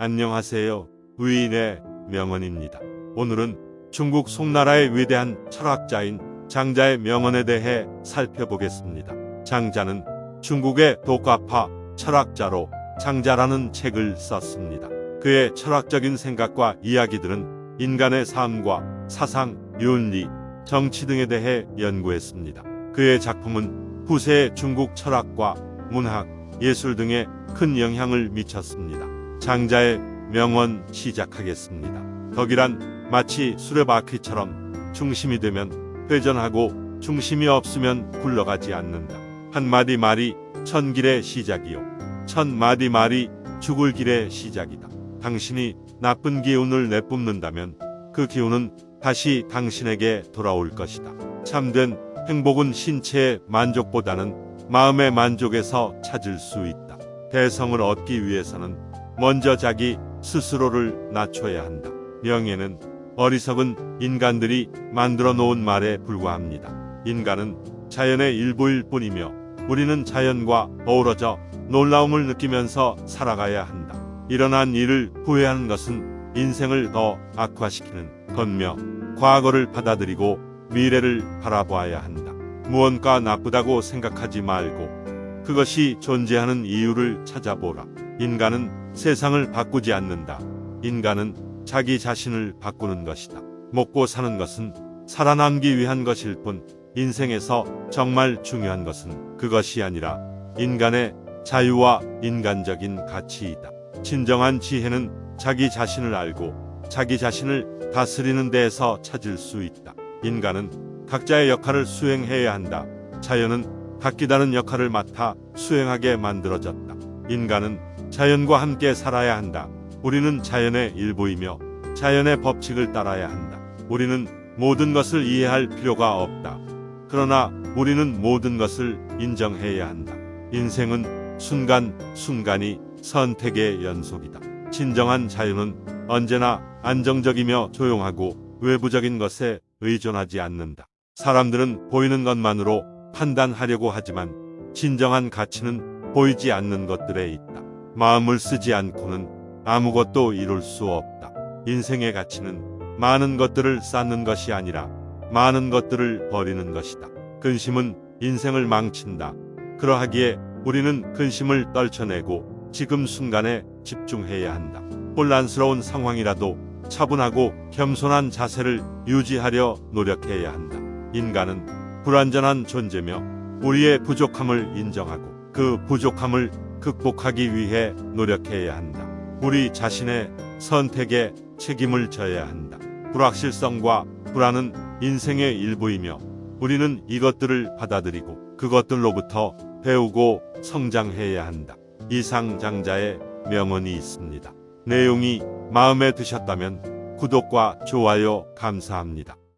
안녕하세요. 위인의 명언입니다. 오늘은 중국 송나라의 위대한 철학자인 장자의 명언에 대해 살펴보겠습니다. 장자는 중국의 독가파 철학자로 장자라는 책을 썼습니다. 그의 철학적인 생각과 이야기들은 인간의 삶과 사상, 윤리, 정치 등에 대해 연구했습니다. 그의 작품은 후세의 중국 철학과 문학, 예술 등에 큰 영향을 미쳤습니다. 장자의 명언 시작하겠습니다. 덕이란 마치 수레바퀴처럼 중심이 되면 회전하고 중심이 없으면 굴러가지 않는다. 한 마디 말이 천 길의 시작이요. 천 마디 말이 죽을 길의 시작이다. 당신이 나쁜 기운을 내뿜는다면 그 기운은 다시 당신에게 돌아올 것이다. 참된 행복은 신체의 만족보다는 마음의 만족에서 찾을 수 있다. 대성을 얻기 위해서는 먼저 자기 스스로를 낮춰야 한다. 명예는 어리석은 인간들이 만들어 놓은 말에 불과합니다. 인간은 자연의 일부일 뿐이며 우리는 자연과 어우러져 놀라움을 느끼면서 살아가야 한다. 일어난 일을 후회하는 것은 인생을 더 악화시키는 건며 과거를 받아들이고 미래를 바라보아야 한다. 무언가 나쁘다고 생각하지 말고 그것이 존재하는 이유를 찾아보라. 인간은 세상을 바꾸지 않는다. 인간은 자기 자신을 바꾸는 것이다. 먹고 사는 것은 살아남기 위한 것일 뿐 인생에서 정말 중요한 것은 그것이 아니라 인간의 자유와 인간적인 가치이다. 진정한 지혜는 자기 자신을 알고 자기 자신을 다스리는 데에서 찾을 수 있다. 인간은 각자의 역할을 수행해야 한다. 자연은 각기 다른 역할을 맡아 수행하게 만들어졌다. 인간은 자연과 함께 살아야 한다. 우리는 자연의 일부이며 자연의 법칙을 따라야 한다. 우리는 모든 것을 이해할 필요가 없다. 그러나 우리는 모든 것을 인정해야 한다. 인생은 순간 순간이 선택의 연속이다. 진정한 자유는 언제나 안정적이며 조용하고 외부적인 것에 의존하지 않는다. 사람들은 보이는 것만으로 판단하려고 하지만 진정한 가치는 보이지 않는 것들에 있다. 마음을 쓰지 않고는 아무것도 이룰 수 없다. 인생의 가치는 많은 것들을 쌓는 것이 아니라 많은 것들을 버리는 것이다. 근심은 인생을 망친다. 그러하기에 우리는 근심을 떨쳐내고 지금 순간에 집중해야 한다. 혼란스러운 상황이라도 차분하고 겸손한 자세를 유지하려 노력해야 한다. 인간은 불완전한 존재며 우리의 부족함을 인정하고 그 부족함을 극복하기 위해 노력해야 한다. 우리 자신의 선택에 책임을 져야 한다. 불확실성과 불안은 인생의 일부이며 우리는 이것들을 받아들이고 그것들로부터 배우고 성장해야 한다. 이상 장자의 명언이 있습니다. 내용이 마음에 드셨다면 구독과 좋아요 감사합니다.